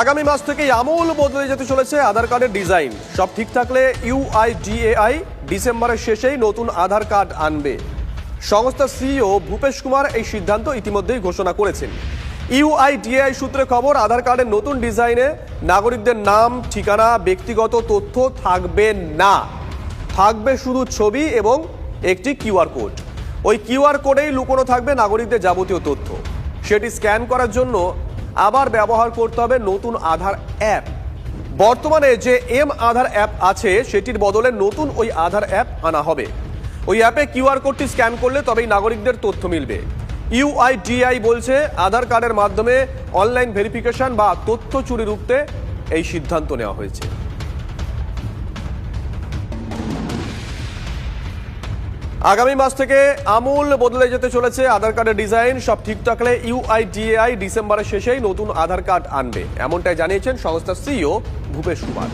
আগামী মাস থেকে আমূল বদলে যেতে চলেছে আধার কার্ডের ডিজাইন। সব ঠিক থাকলে ইউআইডিএআই ডিসেম্বরের শেষেই নতুন আধার কার্ড আনবে। সংস্থার সিইও ভূপেশ কুমার এই সিদ্ধান্ত ইতিমধ্যেই ঘোষণা করেছেন। ইউআইডিএআই সূত্রে খবর, আধার কার্ডের নতুন ডিজাইনে নাগরিকদের নাম, ঠিকানা, ব্যক্তিগত তথ্য থাকবে না। থাকবে শুধু ছবি এবং একটি কিউআর কোড। ওই কিউআর কোডেই লুকোনো থাকবে নাগরিকদের যাবতীয় তথ্য। সেটি স্ক্যান করার জন্য আবার ব্যবহার করতে হবে নতুন আধার অ্যাপ। বর্তমানে যে এম আধার অ্যাপ আছে, সেটির বদলে নতুন ওই আধার অ্যাপ আনা হবে। ওই অ্যাপে কিউআর কোডটি স্ক্যান করলে তবেই নাগরিকদের তথ্য মিলবে। ইউআইডিআই বলছে, আধার কার্ডের মাধ্যমে অনলাইন ভেরিফিকেশন বা তথ্য চুরি রুখতে এই সিদ্ধান্ত নেওয়া হয়েছে। আগামী মাস থেকে আমূল বদলে যেতে চলেছে আধার কার্ডের ডিজাইন। সব ঠিক থাকলে ইউআইডিএআই ডিসেম্বরের শেষেই নতুন আধার কার্ড আনবে। এমনটাই জানিয়েছেন সংস্থার সিইও ভূপেশ কুমার।